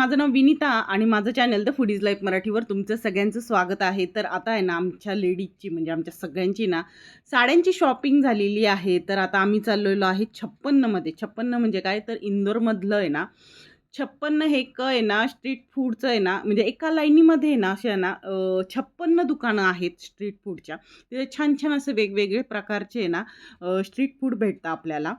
माझं नाव विनिता आणि माझं चॅनल द फुडीज लाईफ मराठीवर तुमचं सगळ्यांचं स्वागत आहे. तर आता आहे ना आमच्या लेडीजची म्हणजे आमच्या सगळ्यांची ना साड्यांची शॉपिंग झालेली आहे. तर आता आम्ही चाललेलो आहे छप्पन्नमध्ये. छप्पन्न म्हणजे काय? तर इंदोरमधलं आहे ना छप्पन्न हे क आहे ना स्ट्रीट फूडचं आहे ना म्हणजे एका लाईनीमध्ये आहे ना असे आहे ना छप्पन्न दुकानं आहेत स्ट्रीट फूडच्या तिथे छान छान असे वेगवेगळे प्रकारचे आहे ना स्ट्रीट फूड भेटतं आपल्याला.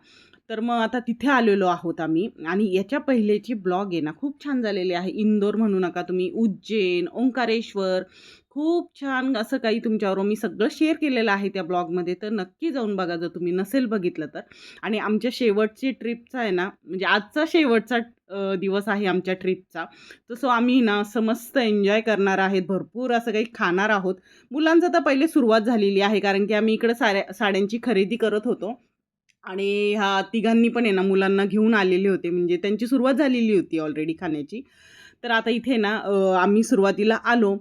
तर मग आता तिथे आलेलो आहोत आम्ही. आणि याच्या पहिलेची ब्लॉग आहे ना खूप छान झालेली आहे. इंदोर म्हणू नका तुम्ही उज्जैन ओंकारेश्वर. खूप छान असं काही तुमच्यावर मी सगळं शेअर केलेलं आहे त्या ब्लॉगमध्ये. तर नक्की जाऊन बघा जर तुम्ही नसेल बघितलं तर. आणि आमच्या शेवटची ट्रिपचा आहे ना म्हणजे आजचा शेवटचा दिवस आहे आमच्या ट्रिपचा तर सो आम्ही ना समस्त एन्जॉय करणार आहेत भरपूर असं काही खाणार आहोत. मुलांचं तर पहिले सुरुवात झालेली आहे कारण की आम्ही इकडं साड्या साड्यांची खरेदी करत होतो. आणि ह्या तिघांनी पण आहे ना मुलांना घेऊन आलेले होते. म्हणजे त्यांची सुरुवात झालेली होती ऑलरेडी खाण्याची. तर आता इथे ना आम्ही सुरुवातीला आलो.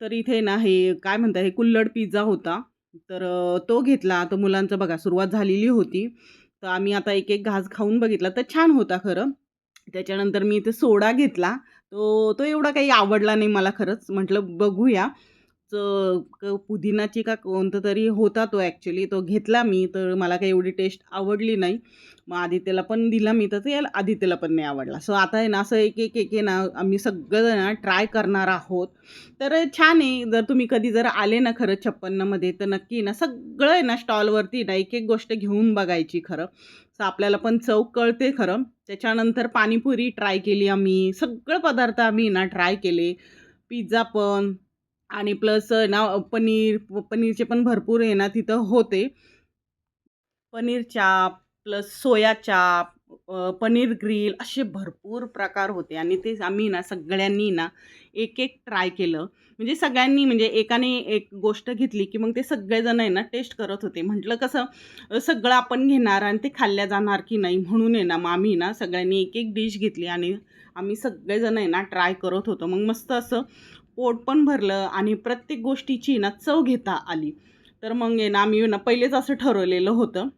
तर इथे ना हे काय म्हणतात हे कुल्लड पिझ्झा होता. तर तो घेतला. तर मुलांचं बघा सुरुवात झालेली होती. तर आम्ही आता एक एक घास खाऊन बघितला. तर छान होता खरं. त्याच्यानंतर मी इथे सोडा घेतला. तो तो एवढा काही आवडला नाही मला खरंच. म्हटलं बघूया. पुदिनाची का कोणतं तरी होता तो ॲक्च्युली तो घेतला मी तर मला काही एवढी टेस्ट आवडली नाही. मग आदित्यला पण दिला मी तर ते आदित्यला पण नाही आवडला. सो आता आहे ना असं एक एक एक ना आम्ही सगळं ना ट्राय करणार आहोत. तर छान आहे. जर तुम्ही कधी जर आले ना खरं छप्पन्नमध्ये तर नक्की ना सगळं आहे ना स्टॉलवरती ना एक एक गोष्ट घेऊन बघायची खरं. सो आपल्याला पण चव कळते खरं. त्याच्यानंतर पाणीपुरी ट्राय केली आम्ही. सगळं पदार्थ आम्ही ना ट्राय केले. पिझ्झा पण. आणि प्लस ना पनीर पनीरचे पण भरपूर आहे ना तिथं होते. पनीर चाप प्लस सोया चाप पनीर ग्रिल असे भरपूर प्रकार होते आणि ते आम्ही ना सगळ्यांनी ना एक एक ट्राय केलं. म्हणजे सगळ्यांनी म्हणजे एकाने एक गोष्ट घेतली की मग ते सगळेजण आहे ना टेस्ट करत होते. म्हटलं कसं सगळं आपण घेणार आणि ते खाल्ल्या जाणार की नाही म्हणून आहे ना मग आम्ही ना सगळ्यांनी एक एक डिश घेतली आणि आम्ही सगळेजण आहे ना ट्राय करत होतो. मग मस्त असं पोट पण भरलं आणि प्रत्येक गोष्टीची ना चव घेता आली. तर मग आहे ना आम्ही ना पहिलेच असं ठरवलेलं होतं.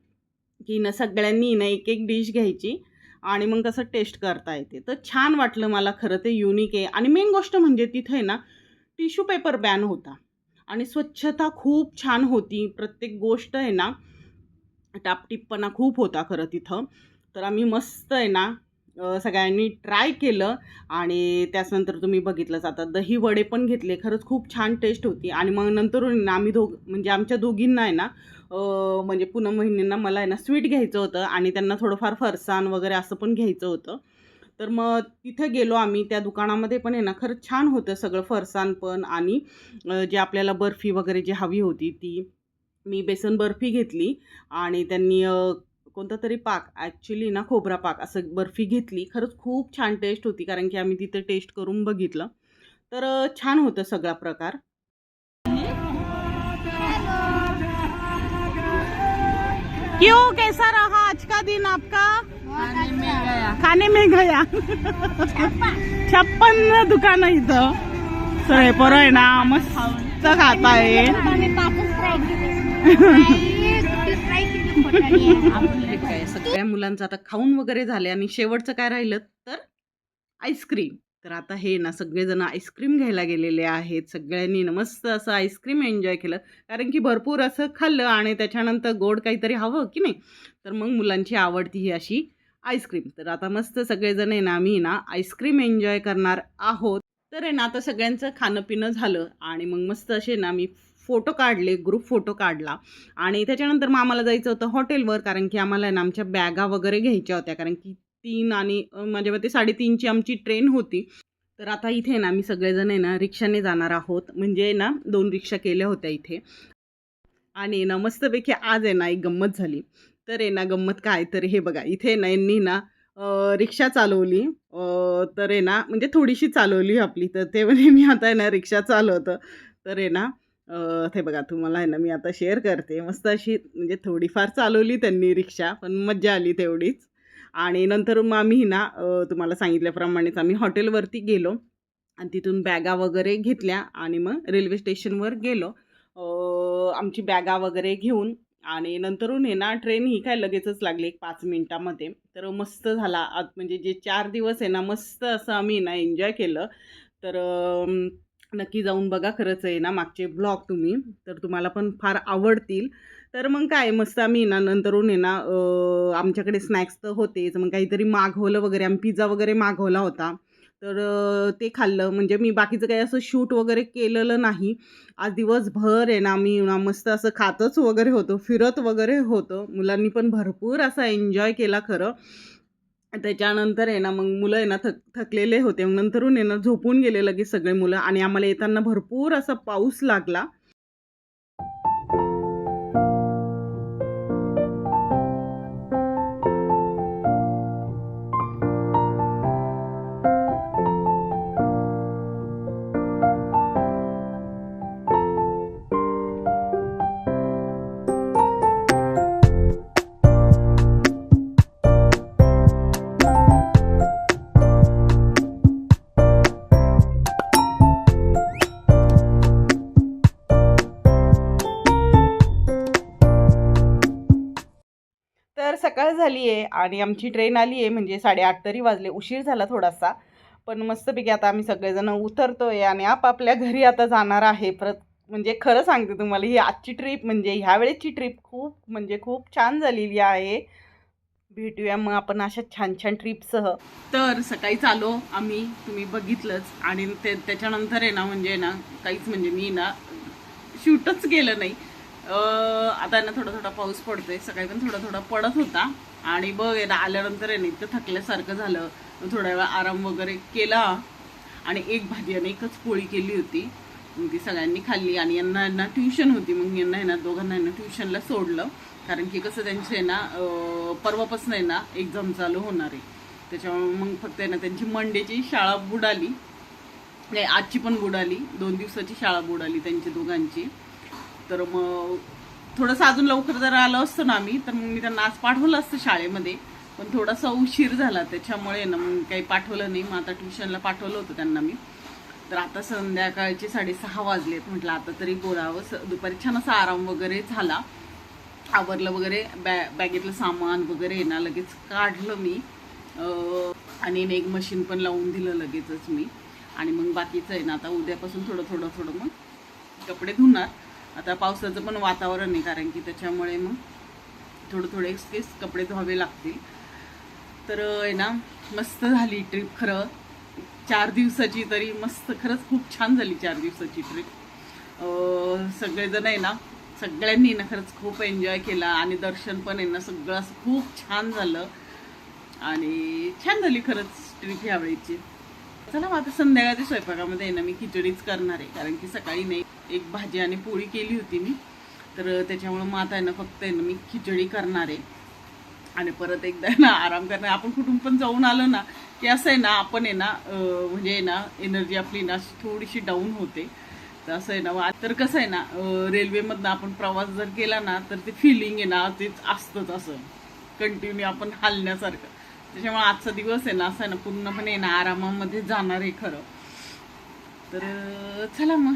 की ना सगळ्यांनी ना एक एक डिश घ्यायची आणि मग कसं टेस्ट करता येते. तर छान वाटलं मला खरं ते युनिक आहे. आणि मेन गोष्ट म्हणजे तिथे ना टिश्यू पेपर बॅन होता. आणि स्वच्छता खूप छान होती. प्रत्येक गोष्ट आहे ना टापटीपपणा खूप होता खरं तिथं. तर आम्ही मस्त आहे ना सगळ्यांनी ट्राय केलं आणि त्याच्यानंतर तुम्ही बघितलंच आता दही वडे पण घेतले खरंच खूप छान टेस्ट होती. आणि मग नंतर आम्ही दोघ म्हणजे आमच्या दोघींना आहे ना म्हणजे पूनम बहिणींना मला आहे ना स्वीट घ्यायचं होतं आणि त्यांना थोडंफार फरसाण वगैरे असं पण घ्यायचं होतं. तर मग तिथे गेलो आम्ही त्या दुकानामध्ये पण आहे ना खरंच छान होतं सगळं फरसाण पण आणि जे आपल्याला बर्फी वगैरे जी हवी होती ती. मी बेसन बर्फी घेतली आणि त्यांनी कोणता तरी पाक ॲक्च्युली ना खोबरा पाक असं बर्फी घेतली. खरंच खूप छान टेस्ट होती कारण की आम्ही तिथे टेस्ट करून बघितलं. तर छान होतं सगळा प्रकार. क्यों कैसा रहा आज का दिन आपका? खाने में गया. छप्पन दुकान इथं. सगळे पोरं आहे ना मस्त खात आहे सगळ्या मुलांचं आता खाऊन वगैरे झाले आणि शेवटचं काय राहिलं तर आईस्क्रीम. तर आता हे ना सगळेजण आईस्क्रीम घ्यायला गेलेले आहेत. सगळ्यांनी ना मस्त असं आईस्क्रीम एन्जॉय केलं. कारण की भरपूर असं खाल्लं आणि त्याच्यानंतर गोड काहीतरी हवं की नाही तर मग मुलांची आवडती ही अशी आईस्क्रीम. तर आता मस्त सगळेजण आहे ना आम्ही ना आईस्क्रीम एन्जॉय करणार आहोत. तर आहे ना आता सगळ्यांचं खाणं पिणं झालं आणि मग मस्त असे ना मी फोटो काढले ग्रुप फोटो काढला आणि त्याच्यानंतर मग आम्हाला जायचं होतं हॉटेलवर कारण की आम्हाला आहे ना आमच्या बॅगा वगैरे घ्यायच्या होत्या कारण की तीन आणि माझ्या मते साडेतीनची आमची ट्रेन होती तर आता इथे ना आम्ही सगळेजण आहे ना रिक्षाने जाणार आहोत म्हणजे ना दोन रिक्षा केल्या होत्या इथे आणि ना मस्तपैकी आज आहे ना एक गंमत झाली तर आहे ना गंमत काय तर हे बघा इथे ना यांनी ना रिक्षा चालवली तर आहे ना म्हणजे थोडीशी चालवली आपली तर ते म्हणे मी आता आहे ना रिक्षा चालवतं तर आहे ना ते बघा तुम्हाला आहे ना मी आता शेअर करते. मस्त अशी म्हणजे थोडीफार चालवली त्यांनी रिक्षा पण मज्जा आली तेवढीच. आणि नंतर मग आम्ही ना तुम्हाला सांगितल्याप्रमाणेच आम्ही हॉटेलवरती गेलो. आणि तिथून बॅगा वगैरे घेतल्या आणि मग रेल्वे स्टेशनवर गेलो. आमची बॅगा वगैरे घेऊन आणि नंतरून हे ना ट्रेन ही काय लगेचच लागली एक पाच मिनटामध्ये. तर मस्त झाला. आत म्हणजे जे चार दिवस आहे ना मस्त असं आम्ही ना एन्जॉय केलं. तर नक्की जाऊन बघा खरंच आहे ना मागचे ब्लॉग तुम्ही तर तुम्हाला पण फार आवडतील. तर मग काय मस्त आम्ही ना नंतरून आहे ना आमच्याकडे स्नॅक्स तर होतेच मग काहीतरी मागवलं वगैरे आम्ही पिझ्झा वगैरे मागवला होता. तर ते खाल्लं म्हणजे मी बाकीचं काही असं शूट वगैरे केलेलं नाही. आज दिवसभर आहे ना आम्ही ना मस्त असं खातच वगैरे होतो फिरत वगैरे होतं. मुलांनी पण भरपूर असा एन्जॉय केला खरं. त्याच्यानंतर आहे ना मग मुलं आहे ना थक थकलेले होते. मग नंतरून आहे ना झोपून गेले लगेच सगळे मुलं. आणि आम्हाला येताना भरपूर असा पाऊस लागला. सकाळ झाली आहे आणि आमची ट्रेन आली आहे म्हणजे साडेआठ तरी वाजले. उशीर झाला थोडासा. पण मस्तपैकी आता आम्ही सगळेजण आहे आणि आपापल्या घरी आता जाणार आहे. परत म्हणजे खरं सांगते तुम्हाला ही आजची ट्रिप म्हणजे ह्या वेळेची ट्रिप खूप म्हणजे खूप छान झालेली आहे. भेटूया मग आपण अशा छान छान ट्रिपसह तर सकाळी चालो आम्ही तुम्ही बघितलंच. आणि ते त्याच्यानंतर आहे ना म्हणजे ना काहीच म्हणजे मी ना शूटच केलं नाही. आता ना थोडा थोडा पाऊस पडतोय. सकाळी पण थोडा थोडा पडत होता. आणि बघ आहे ना आल्यानंतर आहे ना थकल्यासारखं झालं. थोडा थोड्या वेळा आराम वगैरे केला. आणि एक भाजी आणि एकच पोळी केली होती. मग ती सगळ्यांनी खाल्ली आणि यांना यांना ट्युशन होती. मग यांना आहे ना दोघांना यांना ट्युशनला सोडलं. कारण की कसं त्यांचे आहे ना परवापासून आहे ना एक्झाम चालू होणार आहे. त्याच्यामुळे मग फक्त आहे ना त्यांची मंडेची शाळा बुडाली. नाही आजची पण बुडाली. दोन दिवसाची शाळा बुडाली त्यांची दोघांची. तर मग थोडंसं अजून लवकर जर आलं असतं ना आम्ही तर मग मी त्यांना आज पाठवलं असतं शाळेमध्ये. पण थोडासा उशीर झाला त्याच्यामुळे ना मग काही पाठवलं नाही. मग आता ट्युशनला पाठवलं होतं त्यांना मी. तर आता संध्याकाळचे साडेसहा वाजलेत. म्हटलं आता तरी बोलावं. स- दुपारी छान असा आराम वगैरे झाला. आवरलं वगैरे बॅ बॅगेतलं सामान वगैरे आहे ना लगेच काढलं मी. आणि एक मशीन पण लावून दिलं लगेचच मी. आणि मग बाकीचं आहे ना आता उद्यापासून थोडं थोडं थोडं मग कपडे धुणार. आता पावसाचं पण वातावरण आहे कारण की त्याच्यामुळे मग थोडं थोडे एक्सकेस कपडे धुवावे लागतील. तर आहे ना मस्त झाली ट्रिप खरं. चार दिवसाची तरी मस्त खरंच खूप छान झाली चार दिवसाची ट्रिप सगळेजण आहे ना सगळ्यांनी ना खरंच खूप एन्जॉय केला आणि दर्शन पण आहे ना सगळं असं खूप छान झालं. आणि छान झाली खरंच ट्रिप ह्यावेळीची. चला मग आता संध्याकाळच्या स्वयंपाकामध्ये आहे ना मी खिचडीच करणार आहे. कारण की सकाळी नाही एक भाजी आणि पोळी केली होती मी. तर त्याच्यामुळं मग आता आहे ना फक्त आहे ना मी खिचडी करणार आहे. आणि परत एकदा आहे ना आराम करणार आपण कुठून पण जाऊन आलो ना की असं आहे ना आपण आहे ना म्हणजे आहे ना एनर्जी आपली ना थोडीशी डाऊन होते. तर असं आहे ना वा- तर कसं आहे ना रेल्वेमधनं आपण प्रवास जर केला ना तर ते फिलिंग आहे ना तेच असतंच असं. कंटिन्यू आपण हलण्यासारखं. त्याच्यामुळे आजचा दिवस आहे ना असं आहे ना पूर्णपणे ना आरामामध्ये जाणार आहे खरं. तर चला मग.